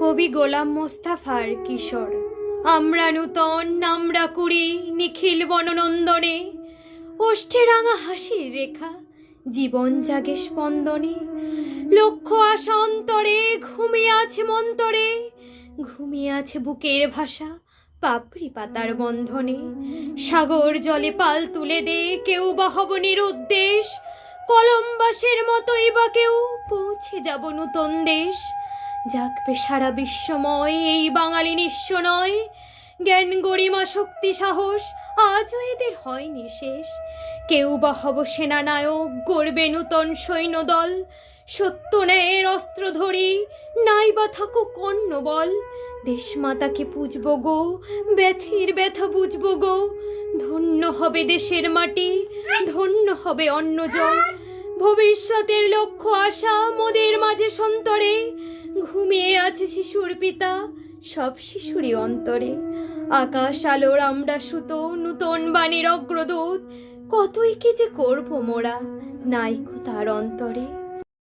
কবি গোলাম মোস্তাফার কিশোর। আমরা নূতন আমরা কুড়ি নিখিল বননন্দনে। ওষ্ঠে রাঙা হাসির রেখা, জীবন জাগে স্পন্দনে। লক্ষ্য আশা অন্তরে, ঘুমিয়ে আছে মন্তরে। ঘুমিয়ে আছে বুকের ভাষা, পাপড়ি পাতার বন্ধনে। সাগর জলে পাল তুলে দে, কেউ বা হবনের উদ্দেশ কলম্বাসের মতোই বা কেউ, পৌঁছে যাব নূতন দেশ। জাগবে সারা বিশ্বময়, এই বাঙালি নিঃস্ব নয়। জ্ঞান গরিমা শক্তি সাহস, আজও এদের হয়নি শেষ। কেউ বা হব সেনানায়ক, গড়বে নূতন সৈন্যদল। সত্য ন্যায়ের অস্ত্র ধরি, নাই বা থাকুক অন্য বল। দেশমাতাকে পুজব গো, ব্যথির ব্যথা বুঝব গো। ধন্য হবে দেশের মাটি, ধন্য হবে অন্ন জল। ভবিষ্যতের লক্ষ্য আশা মোদের মাঝে সন্তরে। ঘুমিয়ে আছে শিশুর পিতা, সব শিশুরই অন্তরে। আকাশ আলোর আমরা সুতো, নূতন বাণীর অগ্রদূত। কতই কি যে করব মোরা নাইকো তার অন্তরে।